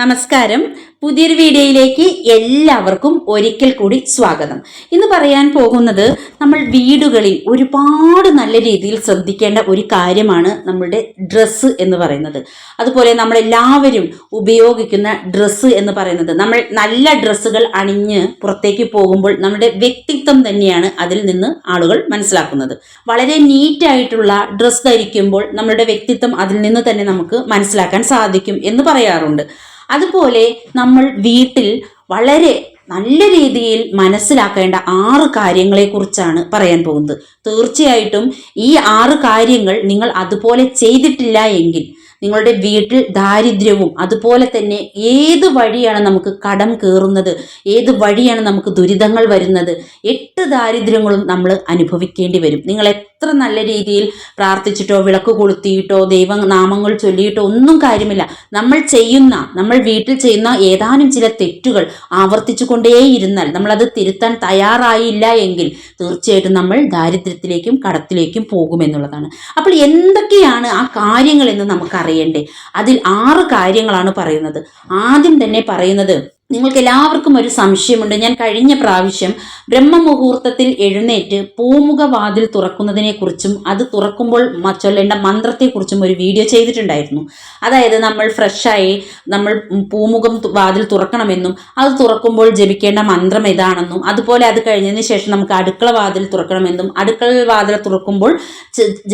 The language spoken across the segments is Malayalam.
നമസ്കാരം. പുതിയൊരു വീഡിയോയിലേക്ക് എല്ലാവർക്കും ഒരിക്കൽ കൂടി സ്വാഗതം. ഇന്ന് പറയാൻ പോകുന്നത് നമ്മൾ വീടുകളിൽ ഒരുപാട് നല്ല രീതിയിൽ ശ്രദ്ധിക്കേണ്ട ഒരു കാര്യമാണ് നമ്മളുടെ ഡ്രസ്സ് എന്ന് പറയുന്നത്. അതുപോലെ നമ്മളെല്ലാവരും ഉപയോഗിക്കുന്ന ഡ്രസ്സ് എന്ന് പറയുന്നത്. നമ്മൾ നല്ല ഡ്രസ്സുകൾ അണിഞ്ഞ് പുറത്തേക്ക് പോകുമ്പോൾ നമ്മുടെ വ്യക്തിത്വം തന്നെയാണ് അതിൽ നിന്ന് ആളുകൾ മനസ്സിലാക്കുന്നത്. വളരെ നീറ്റായിട്ടുള്ള ഡ്രസ്സ് ധരിക്കുമ്പോൾ നമ്മളുടെ വ്യക്തിത്വം അതിൽ നിന്ന് തന്നെ നമുക്ക് മനസ്സിലാക്കാൻ സാധിക്കും എന്ന് പറയാറുണ്ട്. അതുപോലെ നമ്മൾ വീട്ടിൽ വളരെ നല്ല രീതിയിൽ മനസ്സിലാക്കേണ്ട ആറ് കാര്യങ്ങളെക്കുറിച്ചാണ് പറയാൻ പോകുന്നത്. തീർച്ചയായിട്ടും ഈ ആറ് കാര്യങ്ങൾ നിങ്ങൾ അതുപോലെ ചെയ്തിട്ടില്ല എങ്കിൽ നിങ്ങളുടെ വീട്ടിൽ ദാരിദ്ര്യവും അതുപോലെ തന്നെ ഏത് വഴിയാണ് നമുക്ക് കടം കയറുന്നത്? ഏത് വഴിയാണ് നമുക്ക് ദുരിതങ്ങൾ വരുന്നത്? എട്ട് ദാരിദ്ര്യങ്ങളും നമ്മൾ അനുഭവിക്കേണ്ടി വരും. നിങ്ങൾ എത്ര നല്ല രീതിയിൽ പ്രാർത്ഥിച്ചിട്ടോ വിളക്ക് കൊളുത്തിയിട്ടോ ദൈവ നാമങ്ങൾ ചൊല്ലിയിട്ടോ ഒന്നും കാര്യമില്ല. നമ്മൾ ചെയ്യുന്ന നമ്മൾ വീട്ടിൽ ചെയ്യുന്ന ഏതാനും ചില തെറ്റുകൾ ആവർത്തിച്ചു കൊണ്ടേയിരുന്നാൽ നമ്മളത് തിരുത്താൻ തയ്യാറായില്ല എങ്കിൽ തീർച്ചയായിട്ടും നമ്മൾ ദാരിദ്ര്യത്തിലേക്കും കടത്തിലേക്കും പോകുമെന്നുള്ളതാണ്. അപ്പോൾ എന്തൊക്കെയാണ് ആ കാര്യങ്ങൾ എന്ന് നമുക്കറിയണ്ടേ അതിൽ ആറ് കാര്യങ്ങളാണ് പറയുന്നത്. ആദ്യം തന്നെ പറയുന്നത് നിങ്ങൾക്ക് എല്ലാവർക്കും ഒരു സംശയമുണ്ട്. ഞാൻ കഴിഞ്ഞ പ്രാവശ്യം ബ്രഹ്മമുഹൂർത്തത്തിൽ എഴുന്നേറ്റ് പൂമുഖ വാതിൽ തുറക്കുന്നതിനെക്കുറിച്ചും അത് തുറക്കുമ്പോൾ ചൊല്ലേണ്ട മന്ത്രത്തെക്കുറിച്ചും ഒരു വീഡിയോ ചെയ്തിട്ടുണ്ടായിരുന്നു. അതായത് നമ്മൾ ഫ്രഷായി നമ്മൾ പൂമുഖം വാതിൽ തുറക്കണമെന്നും അത് തുറക്കുമ്പോൾ ജപിക്കേണ്ട മന്ത്രം ഇതാണെന്നും അതുപോലെ അത് കഴിഞ്ഞതിന് ശേഷം നമുക്ക് അടുക്കള വാതിൽ തുറക്കണമെന്നും അടുക്കള വാതിൽ തുറക്കുമ്പോൾ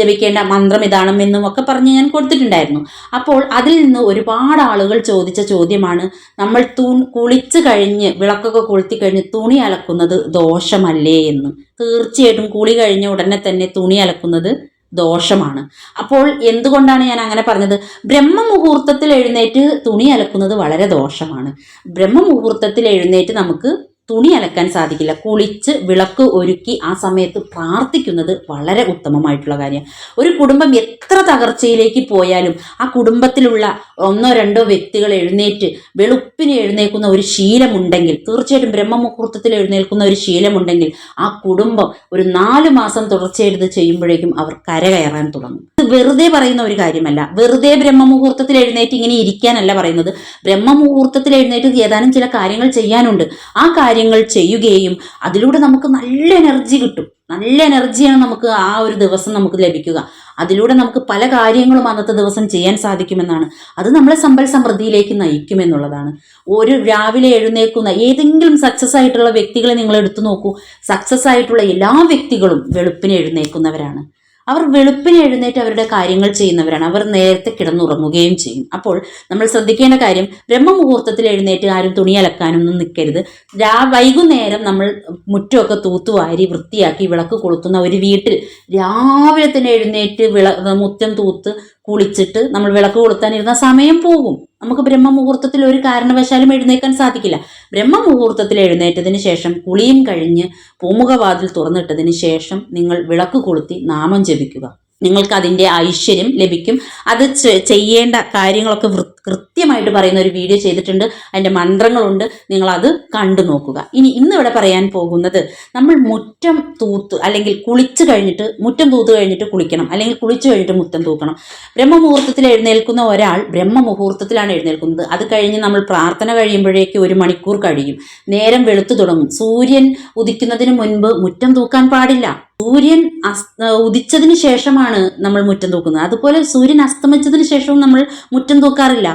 ജപിക്കേണ്ട മന്ത്രം ഇതാണെന്നും ഒക്കെ പറഞ്ഞ് ഞാൻ കൊടുത്തിട്ടുണ്ടായിരുന്നു. അപ്പോൾ അതിൽ നിന്ന് ഒരുപാട് ആളുകൾ ചോദിച്ച ചോദ്യമാണ് നമ്മൾ തൂ കുളിച്ച് കഴിഞ്ഞ് വിളക്കൊക്കെ കൊളുത്തി കഴിഞ്ഞ് തുണി അലക്കുന്നത് ദോഷമല്ലേ എന്ന്. തീർച്ചയായിട്ടും കുളി കഴിഞ്ഞ ഉടനെ തന്നെ തുണി അലക്കുന്നത് ദോഷമാണ്. അപ്പോൾ എന്തുകൊണ്ടാണ് ഞാൻ അങ്ങനെ പറഞ്ഞത്? ബ്രഹ്മമുഹൂർത്തത്തിൽ എഴുന്നേറ്റ് തുണി അലക്കുന്നത് വളരെ ദോഷമാണ്. ബ്രഹ്മമുഹൂർത്തത്തിൽ എഴുന്നേറ്റ് നമുക്ക് തുണി അലക്കാൻ സാധിക്കില്ല. കുളിച്ച് വിളക്ക് ഒരുക്കി ആ സമയത്ത് പ്രാർത്ഥിക്കുന്നത് വളരെ ഉത്തമമായിട്ടുള്ള കാര്യമാണ് ഒരു കുടുംബം എത്ര തകർച്ചയിലേക്ക് പോയാലും ആ കുടുംബത്തിലുള്ള ഒന്നോ രണ്ടോ വ്യക്തികൾ എഴുന്നേറ്റ് വെളുപ്പിന് എഴുന്നേൽക്കുന്ന ഒരു ശീലമുണ്ടെങ്കിൽ തീർച്ചയായിട്ടും ബ്രഹ്മമുഹൂർത്തത്തിൽ എഴുന്നേൽക്കുന്ന ഒരു ശീലമുണ്ടെങ്കിൽ ആ കുടുംബം ഒരു നാല് മാസം തുടർച്ചയായിട്ട് ചെയ്യുമ്പോഴേക്കും അവർ കരകയറാൻ തുടങ്ങും. ഇത് വെറുതെ പറയുന്ന ഒരു കാര്യമല്ല. വെറുതെ ബ്രഹ്മമുഹൂർത്തത്തിൽ എഴുന്നേറ്റ് ഇങ്ങനെ ഇരിക്കാനല്ല പറയുന്നത്. ബ്രഹ്മമുഹൂർത്തത്തിൽ എഴുന്നേറ്റ് ഏതാനും ചില കാര്യങ്ങൾ ചെയ്യാനുണ്ട്. ആ കാര്യങ്ങൾ ചെയ്യുകയും അതിലൂടെ നമുക്ക് നല്ല എനർജി കിട്ടും. നല്ല എനർജിയാണ് നമുക്ക് ആ ഒരു ദിവസം നമുക്ക് ലഭിക്കുക. അതിലൂടെ നമുക്ക് പല കാര്യങ്ങളും അന്നത്തെ ദിവസം ചെയ്യാൻ സാധിക്കുമെന്നാണ്. അത് നമ്മളെ സമ്പൽ സമൃദ്ധിയിലേക്ക് നയിക്കുമെന്നുള്ളതാണ് ഒരു രാവിലെ എഴുന്നേൽക്കുന്ന ഏതെങ്കിലും സക്സസ് ആയിട്ടുള്ള വ്യക്തികളെ നിങ്ങൾ എടുത്തു നോക്കൂ. സക്സസ് ആയിട്ടുള്ള എല്ലാ വ്യക്തികളും വെളുപ്പിന് എഴുന്നേൽക്കുന്നവരാണ്. അവർ വെളുപ്പിന് എഴുന്നേറ്റ് അവരുടെ കാര്യങ്ങൾ ചെയ്യുന്നവരാണ്. അവർ നേരത്തെ കിടന്നുറങ്ങുകയും ചെയ്യും. അപ്പോൾ നമ്മൾ ശ്രദ്ധിക്കേണ്ട കാര്യം ബ്രഹ്മമുഹൂർത്തത്തിൽ എഴുന്നേറ്റ് ആരും തുണി അലക്കാനൊന്നും നിൽക്കരുത്. രാ വൈകുന്നേരം നമ്മൾ മുറ്റമൊക്കെ തൂത്തുവാരി വൃത്തിയാക്കി വിളക്ക് കൊളുത്തുന്ന ഒരു വീട്ടിൽ രാവിലെ തന്നെ എഴുന്നേറ്റ് വിള മുറ്റം തൂത്ത് കുളിച്ചിട്ട് നമ്മൾ വിളക്ക് കൊളുത്താനിരുന്ന സമയം പോകും. നമുക്ക് ബ്രഹ്മമുഹൂർത്തത്തിൽ ഒരു കാരണവശാലും എഴുന്നേക്കാൻ സാധിക്കില്ല. ബ്രഹ്മമുഹൂർത്തത്തിൽ എഴുന്നേറ്റതിന് ശേഷം കുളിയും കഴിഞ്ഞ് പൂമുഖവാതിൽ തുറന്നിട്ടതിന് ശേഷം നിങ്ങൾ വിളക്ക് കൊളുത്തി നാമം ജപിക്കുക. നിങ്ങൾക്ക് അതിന്റെ ഐശ്വര്യം ലഭിക്കും. അത് ചെയ്യേണ്ട കാര്യങ്ങളൊക്കെ കൃത്യമായിട്ട് പറയുന്ന ഒരു വീഡിയോ ചെയ്തിട്ടുണ്ട്. അതിന്റെ മന്ത്രങ്ങളുണ്ട്. നിങ്ങളത് കണ്ടു നോക്കുക. ഇനി ഇന്നിവിടെ പറയാൻ പോകുന്നത് നമ്മൾ മുറ്റം തൂത്ത് അല്ലെങ്കിൽ കുളിച്ച് കഴിഞ്ഞിട്ട് മുറ്റം തൂത്ത് കഴിഞ്ഞിട്ട് കുളിക്കണം. അല്ലെങ്കിൽ കുളിച്ച് കഴിഞ്ഞിട്ട് മുറ്റം തൂക്കണം. ബ്രഹ്മമുഹൂർത്തത്തിൽ എഴുന്നേൽക്കുന്ന ഒരാൾ ബ്രഹ്മമുഹൂർത്തത്തിലാണ് എഴുന്നേൽക്കുന്നത്. അത് കഴിഞ്ഞ് നമ്മൾ പ്രാർത്ഥന കഴിയുമ്പോഴേക്ക് ഒരു മണിക്കൂർ കഴിയും. നേരം വെളുത്തു തുടങ്ങും. സൂര്യൻ ഉദിക്കുന്നതിന് മുൻപ് മുറ്റം തൂക്കാൻ പാടില്ല. സൂര്യൻ അസ് ഉദിച്ചതിന് ശേഷമാണ് നമ്മൾ മുറ്റം തൂക്കുന്നത്. അതുപോലെ സൂര്യൻ അസ്തമിച്ചതിന് ശേഷവും നമ്മൾ മുറ്റം തൂക്കാറില്ല.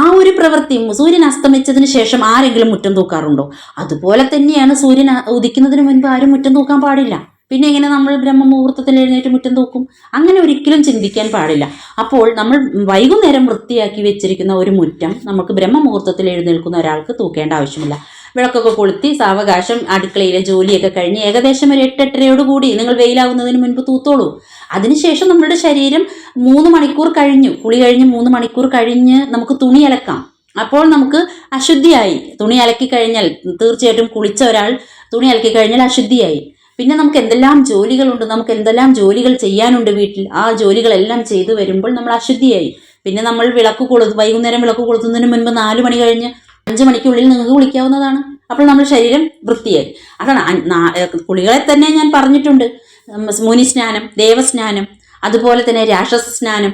ആ ഒരു പ്രവൃത്തി സൂര്യൻ അസ്തമിച്ചതിന് ശേഷം ആരെങ്കിലും മുറ്റം തൂക്കാറുണ്ടോ? അതുപോലെ തന്നെയാണ് സൂര്യൻ ഉദിക്കുന്നതിന് മുൻപ് ആരും മുറ്റം തൂക്കാൻ പാടില്ല. പിന്നെ എങ്ങനെ നമ്മൾ ബ്രഹ്മമുഹൂർത്തത്തിൽ എഴുന്നേറ്റ് മുറ്റം തൂക്കും? അങ്ങനെ ഒരിക്കലും ചിന്തിക്കാൻ പാടില്ല. അപ്പോൾ നമ്മൾ വൈകുന്നേരം വൃത്തിയാക്കി വെച്ചിരിക്കുന്ന ഒരു മുറ്റം നമുക്ക് ബ്രഹ്മമുഹൂർത്തത്തിൽ എഴുന്നേൽക്കുന്ന ഒരാൾക്ക് തൂക്കേണ്ട ആവശ്യമില്ല. വിളക്കൊക്കെ കൊളുത്തി സാവകാശം അടുക്കളയിലെ ജോലിയൊക്കെ കഴിഞ്ഞ് ഏകദേശം ഒരു എട്ടെട്ടരയോട് കൂടി നിങ്ങൾ വെയിലാകുന്നതിന് മുൻപ് തൂത്തോളൂ. അതിനുശേഷം നമ്മളുടെ ശരീരം മൂന്ന് മണിക്കൂർ കഴിഞ്ഞു. കുളി കഴിഞ്ഞ് മൂന്ന് മണിക്കൂർ കഴിഞ്ഞ് നമുക്ക് തുണി അലക്കാം. അപ്പോൾ നമുക്ക് അശുദ്ധിയായി. തുണി അലക്കി കഴിഞ്ഞാൽ തീർച്ചയായിട്ടും കുളിച്ച ഒരാൾ തുണി അലക്കി കഴിഞ്ഞാൽ അശുദ്ധിയായി. പിന്നെ നമുക്ക് എന്തെല്ലാം ജോലികളുണ്ട് നമുക്ക് എന്തെല്ലാം ജോലികൾ ചെയ്യാനുണ്ട് വീട്ടിൽ ആ ജോലികളെല്ലാം ചെയ്തു വരുമ്പോൾ നമ്മൾ അശുദ്ധിയായി. പിന്നെ നമ്മൾ വിളക്ക് കൊളു വൈകുന്നേരം വിളക്ക് കൊളുത്തുന്നതിന് മുൻപ് നാല് മണി കഴിഞ്ഞ് അഞ്ച് മണിക്കുള്ളിൽ നിങ്ങൾക്ക് കുളിക്കാവുന്നതാണ്. അപ്പോൾ നമ്മുടെ ശരീരം വൃത്തിയായി. അതാണ് കുളികളെ തന്നെ ഞാൻ പറഞ്ഞിട്ടുണ്ട്. മുനിസ്നാനം മുനി സ്നാനം ദേവസ്നാനം അതുപോലെ തന്നെ രാക്ഷസ സ്നാനം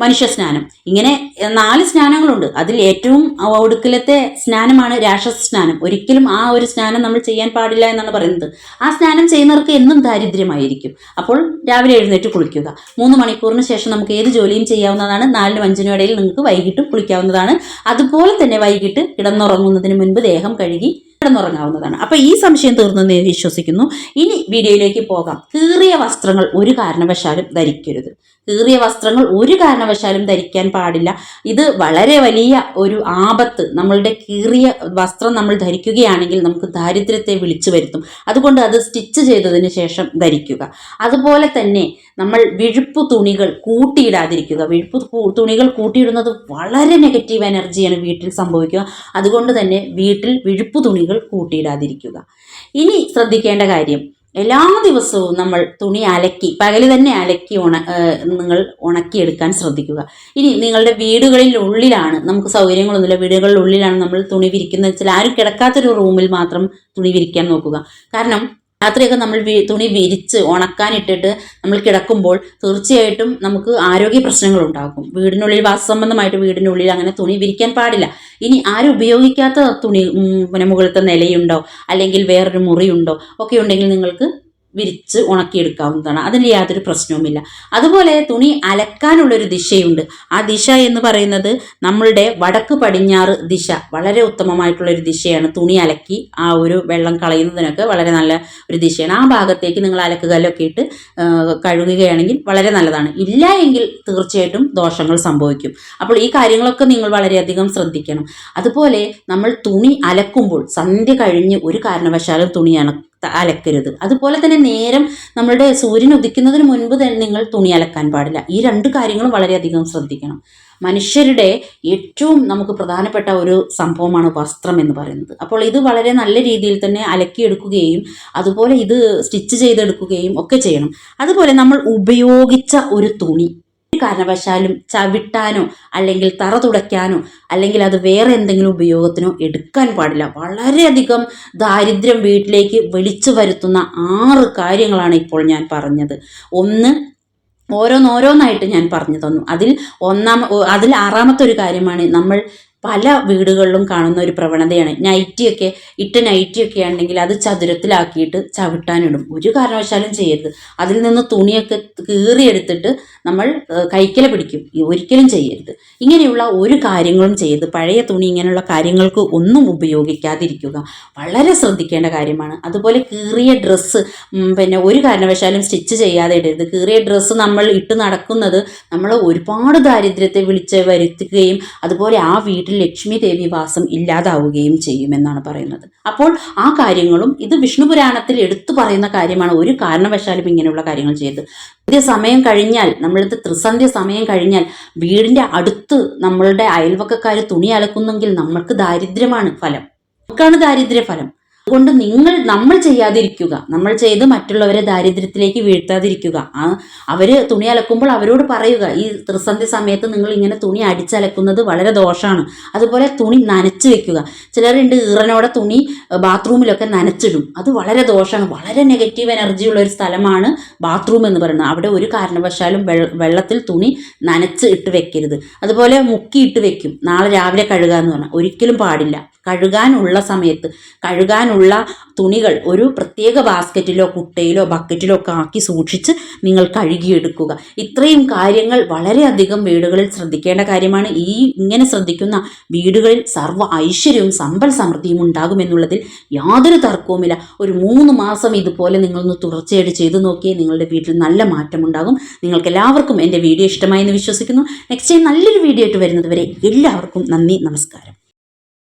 മനുഷ്യ സ്നാനം. ഇങ്ങനെ നാല് സ്നാനങ്ങളുണ്ട്. അതിൽ ഏറ്റവും ഒടുക്കലത്തെ സ്നാനമാണ് രാക്ഷസ സ്നാനം. ഒരിക്കലും ആ ഒരു സ്നാനം നമ്മൾ ചെയ്യാൻ പാടില്ല എന്നാണ് പറയുന്നത്. ആ സ്നാനം ചെയ്യുന്നവർക്ക് എന്നും ദാരിദ്ര്യമായിരിക്കും. അപ്പോൾ രാവിലെ എഴുന്നേറ്റ് കുളിക്കുക. മൂന്ന് മണിക്കൂറിന് ശേഷം നമുക്ക് ഏത് ജോലിയും ചെയ്യാവുന്നതാണ്? നാലിനും അഞ്ചിനും ഇടയിൽ നിങ്ങൾക്ക് വൈകിട്ടും കുളിക്കാവുന്നതാണ്. അതുപോലെ തന്നെ വൈകിട്ട് കിടന്നുറങ്ങുന്നതിന് മുൻപ് ദേഹം കഴുകി കിടന്നുറങ്ങാവുന്നതാണ്. അപ്പൊ ഈ സംശയം തീർന്നെന്ന് വിശ്വസിക്കുന്നു. ഇനി വീഡിയോയിലേക്ക് പോകാം. കീറിയ വസ്ത്രങ്ങൾ ഒരു കാരണവശാലും ധരിക്കരുത്. കീറിയ വസ്ത്രങ്ങൾ ഒരു കാരണവശാലും ധരിക്കാൻ പാടില്ല. ഇത് വളരെ വലിയ ഒരു ആപത്ത്. നമ്മളുടെ കീറിയ വസ്ത്രം നമ്മൾ ധരിക്കുകയാണെങ്കിൽ നമുക്ക് ദാരിദ്ര്യത്തെ വിളിച്ചു വരുത്തും. അതുകൊണ്ട് അത് സ്റ്റിച്ച് ചെയ്തതിന് ശേഷം ധരിക്കുക. അതുപോലെ തന്നെ നമ്മൾ വിഴുപ്പ് തുണികൾ കൂട്ടിയിടാതിരിക്കുക. വിഴുപ്പ് തുണികൾ കൂട്ടിയിടുന്നത് വളരെ നെഗറ്റീവ് എനർജിയാണ് വീട്ടിൽ സംഭവിക്കുക. അതുകൊണ്ട് തന്നെ വീട്ടിൽ വിഴുപ്പ് തുണികൾ കൂട്ടിയിടാതിരിക്കുക. ഇനി ശ്രദ്ധിക്കേണ്ട കാര്യം എല്ലാ ദിവസവും നമ്മൾ തുണി അലക്കി പകൽ തന്നെ അലക്കി ഉണ നിങ്ങൾ ഉണക്കിയെടുക്കാൻ ശ്രദ്ധിക്കുക. ഇനി നിങ്ങളുടെ വീടുകളിൽ ഉള്ളിലാണ് നമുക്ക് സൗകര്യങ്ങളൊന്നുമില്ല വീടുകളിൽ ഉള്ളിലാണ് നമ്മൾ തുണി വിരിക്കുന്നത് വെച്ചാൽ ആരും കിടക്കാത്തൊരു റൂമിൽ മാത്രം തുണി വിരിക്കാൻ നോക്കുക. കാരണം രാത്രിയൊക്കെ നമ്മൾ തുണി വിരിച്ച് ഉണക്കാനിട്ടിട്ട് നമ്മൾ കിടക്കുമ്പോൾ തീർച്ചയായിട്ടും നമുക്ക് ആരോഗ്യ പ്രശ്നങ്ങൾ ഉണ്ടാകും. വീടിനുള്ളിൽ വാസസംബന്ധമായിട്ട് വീടിനുള്ളിൽ അങ്ങനെ തുണി വിരിക്കാൻ പാടില്ല. ഇനി ആരും ഉപയോഗിക്കാത്ത തുണി പിന്നെ മുകളിലത്തെ നിലയുണ്ടോ? അല്ലെങ്കിൽ വേറൊരു മുറിയുണ്ടോ? ഒക്കെ ഉണ്ടെങ്കിൽ നിങ്ങൾക്ക് വിരിച്ച് ഉണക്കിയെടുക്കാവുന്നതാണ്. അതിന് യാതൊരു പ്രശ്നവുമില്ല. അതുപോലെ തുണി അലക്കാനുള്ളൊരു ദിശയുണ്ട്. ആ ദിശ എന്ന് പറയുന്നത് നമ്മളുടെ വടക്ക് പടിഞ്ഞാറ് ദിശ. വളരെ ഉത്തമമായിട്ടുള്ളൊരു ദിശയാണ് തുണി അലക്കി ആ ഒരു വെള്ളം കളയുന്നതിനൊക്കെ വളരെ നല്ല ഒരു ദിശയാണ്. ആ ഭാഗത്തേക്ക് നിങ്ങൾ അലക്കുകല്ലൊക്കെ ഇട്ട് കഴുകുകയാണെങ്കിൽ വളരെ നല്ലതാണ്. ഇല്ല എങ്കിൽ തീർച്ചയായിട്ടും ദോഷങ്ങൾ സംഭവിക്കും. അപ്പോൾ ഈ കാര്യങ്ങളൊക്കെ നിങ്ങൾ വളരെയധികം ശ്രദ്ധിക്കണം. അതുപോലെ നമ്മൾ തുണി അലക്കുമ്പോൾ സന്ധ്യ കഴിഞ്ഞ് ഒരു കാരണവശാലും തുണി അലക്കരുത്. അതുപോലെ തന്നെ നേരം നമ്മളുടെ സൂര്യൻ ഉദിക്കുന്നതിന് മുൻപ് തന്നെ നിങ്ങൾ തുണി അലക്കാൻ പാടില്ല. ഈ രണ്ട് കാര്യങ്ങളും വളരെയധികം ശ്രദ്ധിക്കണം. മനുഷ്യരുടെ ഏറ്റവും നമുക്ക് പ്രധാനപ്പെട്ട ഒരു സംഭവമാണ് വസ്ത്രം എന്ന് പറയുന്നത്. അപ്പോൾ ഇത് വളരെ നല്ല രീതിയിൽ തന്നെ അലക്കിയെടുക്കുകയും അതുപോലെ ഇത് സ്റ്റിച്ച് ചെയ്തെടുക്കുകയും ഒക്കെ ചെയ്യണം. അതുപോലെ നമ്മൾ ഉപയോഗിച്ച ഒരു തുണി. കാരണവശാലും ചവിട്ടാനോ അല്ലെങ്കിൽ തറ തുടയ്ക്കാനോ അല്ലെങ്കിൽ അത് വേറെ എന്തെങ്കിലും ഉപയോഗത്തിനോ എടുക്കാൻ പാടില്ല. വളരെയധികം ദാരിദ്ര്യം വീട്ടിലേക്ക് വിളിച്ചു വരുത്തുന്ന ആറ് കാര്യങ്ങളാണ് ഇപ്പോൾ ഞാൻ പറഞ്ഞത്. ഒന്ന് ഓരോന്നോരോന്നായിട്ട് ഞാൻ പറഞ്ഞു തന്നു. അതിൽ ഒന്നാം അതിൽ ആറാമത്തെ ഒരു കാര്യമാണ് നമ്മൾ പല വീടുകളിലും കാണുന്ന ഒരു പ്രവണതയാണ്. നൈറ്റിയൊക്കെ ഇട്ട നൈറ്റിയൊക്കെ ആണെങ്കിൽ അത് ചതുരത്തിലാക്കിയിട്ട് ചവിട്ടാനിടും. ഒരു കാരണവശാലും ചെയ്യരുത്. അതിൽ നിന്ന് തുണിയൊക്കെ കീറിയെടുത്തിട്ട് നമ്മൾ കൈക്കല പിടിക്കും. ഒരിക്കലും ചെയ്യരുത്. ഇങ്ങനെയുള്ള ഒരു കാര്യങ്ങളും ചെയ്ത് പഴയ തുണി ഇങ്ങനെയുള്ള കാര്യങ്ങൾക്ക് ഒന്നും ഉപയോഗിക്കാതിരിക്കുക വളരെ ശ്രദ്ധിക്കേണ്ട കാര്യമാണ്. അതുപോലെ കീറിയ ഡ്രസ്സ് പിന്നെ ഒരു കാരണവശാലും സ്റ്റിച്ച് ചെയ്യാതെ ഇടരുത്. കീറിയ ഡ്രസ്സ് നമ്മൾ ഇട്ട് നടക്കുന്നത് നമ്മൾ ഒരുപാട് ദാരിദ്ര്യത്തെ വിളിച്ച് വരുത്തുകയും അതുപോലെ ആ വീട്ടിൽ ലക്ഷ്മി ദേവി വാസം ഇല്ലാതാവുകയും ചെയ്യുമെന്നാണ് പറയുന്നത്. അപ്പോൾ ആ കാര്യങ്ങളും ഇത് വിഷ്ണു പുരാണത്തിൽ എടുത്തു പറയുന്ന കാര്യമാണ്. ഒരു കാരണവശാലും ഇങ്ങനെയുള്ള കാര്യങ്ങൾ ചെയ്ത്. സന്ധ്യ സമയം കഴിഞ്ഞാൽ നമ്മളത് ത്രിസന്ധ്യ സമയം കഴിഞ്ഞാൽ വീടിന്റെ അടുത്ത് നമ്മളുടെ അയൽവക്കക്കാർ തുണി അലക്കുന്നെങ്കിൽ നമ്മൾക്ക് ദാരിദ്ര്യമാണ് ഫലം. നമുക്കാണ് ദാരിദ്ര്യ ഫലം അതുകൊണ്ട് നിങ്ങൾ നമ്മൾ ചെയ്യാതിരിക്കുക. നമ്മൾ ചെയ്ത് മറ്റുള്ളവരെ ദാരിദ്ര്യത്തിലേക്ക് വീഴ്ത്താതിരിക്കുക. അവർ തുണി അലക്കുമ്പോൾ അവരോട് പറയുക ഈ ത്രിസന്ധി സമയത്ത് നിങ്ങൾ ഇങ്ങനെ തുണി അടിച്ചലക്കുന്നത് വളരെ ദോഷമാണ് അതുപോലെ തുണി നനച്ച് വെക്കുക. ചിലരുണ്ട് ഈറനോടെ തുണി ബാത്റൂമിലൊക്കെ നനച്ചിടും. അത് വളരെ ദോഷമാണ് വളരെ നെഗറ്റീവ് എനർജി ഉള്ള ഒരു സ്ഥലമാണ് ബാത്റൂം എന്ന് പറയുന്നത്. അവിടെ ഒരു കാരണവശാലും വെള്ളത്തിൽ തുണി നനച്ച് ഇട്ട് വെക്കരുത്. അതുപോലെ മുക്കിയിട്ട് വെക്കും. നാളെ രാവിലെ കഴുകുക എന്ന് പറഞ്ഞാൽ. ഒരിക്കലും പാടില്ല. കഴുകാനുള്ള സമയത്ത് കഴുകാനുള്ള തുണികൾ ഒരു പ്രത്യേക ബാസ്ക്കറ്റിലോ കുട്ടയിലോ ബക്കറ്റിലോ ഒക്കെ ആക്കി സൂക്ഷിച്ച് നിങ്ങൾ കഴുകിയെടുക്കുക. ഇത്രയും കാര്യങ്ങൾ വളരെയധികം വീടുകളിൽ ശ്രദ്ധിക്കേണ്ട കാര്യമാണ്. ഈ ഇങ്ങനെ ശ്രദ്ധിക്കുന്ന വീടുകളിൽ സർവ ഐശ്വര്യവും സമ്പൽ സമൃദ്ധിയും ഉണ്ടാകുമെന്നുള്ളതിൽ യാതൊരു തർക്കവുമില്ല. ഒരു മൂന്ന് മാസം ഇതുപോലെ നിങ്ങളൊന്ന് തുടർച്ചയായിട്ട് ചെയ്തു നോക്കിയേ നിങ്ങളുടെ വീട്ടിൽ നല്ല മാറ്റമുണ്ടാകും. നിങ്ങൾക്ക് എല്ലാവർക്കും എന്റെ വീഡിയോ ഇഷ്ടമായി എന്ന് വിശ്വസിക്കുന്നു. നെക്സ്റ്റ് ടൈം നല്ലൊരു വീഡിയോ ആയിട്ട് വരുന്നത് വരെ എല്ലാവർക്കും നന്ദി നമസ്കാരം.